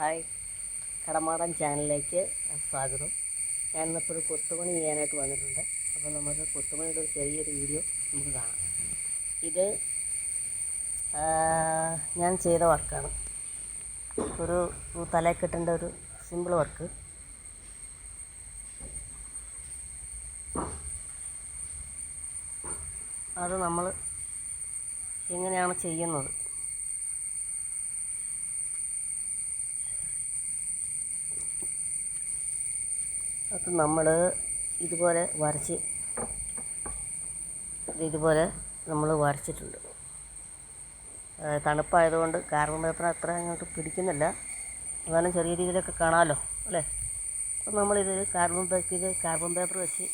Hi. കടമാടൻ ചാനലിലേക്ക് സ്വാഗതം. ഞാൻ ഇന്നിപ്പോൾ ഒരു കൊത്തുപണി ചെയ്യാനായിട്ട് വന്നിട്ടുണ്ട്. അപ്പോൾ നമുക്ക് കൊത്തുപണിയുടെ ഒരു ചെറിയൊരു വീഡിയോ നമുക്ക് കാണാം. ഇത് ഞാൻ ചെയ്ത വർക്കാണ്. ഒരു തലക്കെട്ടിന്റെ ഒരു സിമ്പിൾ വർക്ക്. അത് നമ്മൾ എങ്ങനെയാണ് ചെയ്യുന്നത്? അത് നമ്മൾ ഇതുപോലെ വരച്ച് ഇത് ഇതുപോലെ നമ്മൾ വരച്ചിട്ടുണ്ട്. തണുപ്പായതുകൊണ്ട് കാർബൺ പേപ്പർ അത്ര അങ്ങോട്ട് പിടിക്കുന്നില്ല. എന്നാലും ചെറിയ രീതിയിലൊക്കെ കാണാമല്ലോ അല്ലേ? അപ്പം നമ്മളിത് കാർബൺ ഇത് കാർബൺ പേപ്പർ വെച്ച്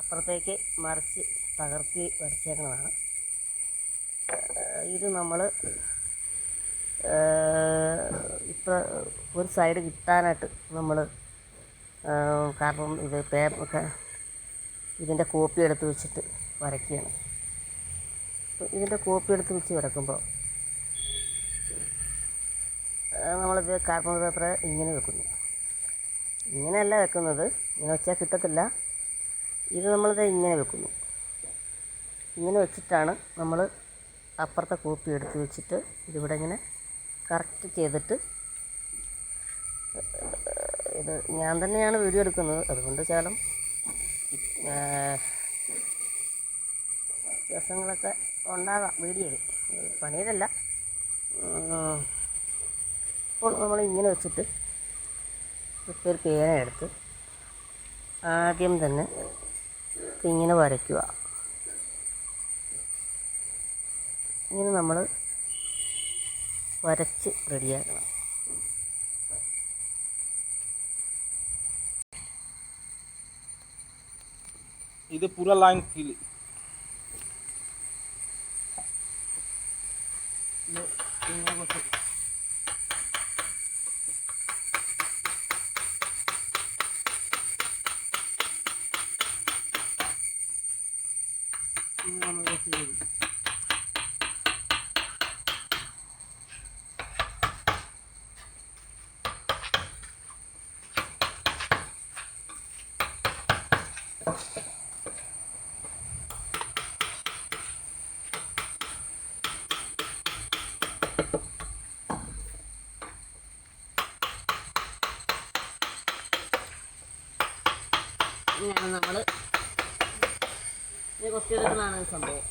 അപ്പുറത്തേക്ക് മറിച്ച് പകർത്തി വരച്ചേക്കുന്നതാണ്. ഇത് നമ്മൾ ഇപ്പം ഒരു സൈഡ് കിട്ടാനായിട്ട് നമ്മൾ കാരണം ഇത് പേപ്പർ ഇതിന്റെ കോപ്പി എടുത്ത് വെച്ചിട്ട് വരയ്ക്കുകയാണ്. അപ്പോൾ ഇതിന്റെ കോപ്പി എടുത്ത് വെച്ച് വരക്കുമ്പോൾ നമ്മളിത് കാർബൺ പേപ്പർ ഇങ്ങനെ വെക്കുന്നു. ഇങ്ങനെയല്ല വെക്കുന്നത്. ഇങ്ങനെ വെച്ചാൽ കിട്ടത്തില്ല. ഇത് നമ്മളിത് ഇങ്ങനെ വെക്കുന്നു. ഇങ്ങനെ വെച്ചിട്ടാണ് നമ്മൾ അപ്പുറത്തെ കോപ്പി എടുത്ത് വെച്ചിട്ട് ഇതിവിടെ ഇങ്ങനെ കറക്റ്റ് ചെയ്തിട്ട് ഇത് ഞാൻ തന്നെയാണ് വീഡിയോ എടുക്കുന്നത്. അതുകൊണ്ട് ശകലം വ്യത്യാസങ്ങളൊക്കെ ഉണ്ടാകാം വീഡിയോയിൽ. പണിയതല്ല. ഇപ്പോൾ നമ്മൾ ഇങ്ങനെ വെച്ചിട്ട് ഒരു പേന എടുത്ത് ആദ്യം തന്നെ ഇങ്ങനെ വരയ്ക്കുക. ഇങ്ങനെ നമ്മൾ വരച്ച് റെഡിയാക്കണം इधर पूरा लाइन फिल Thank you. കുറച്ച് ഇങ്ങനെ നമ്മൾ കുറച്ച്. ഇങ്ങനെയാണ് ഇത് സംഭവം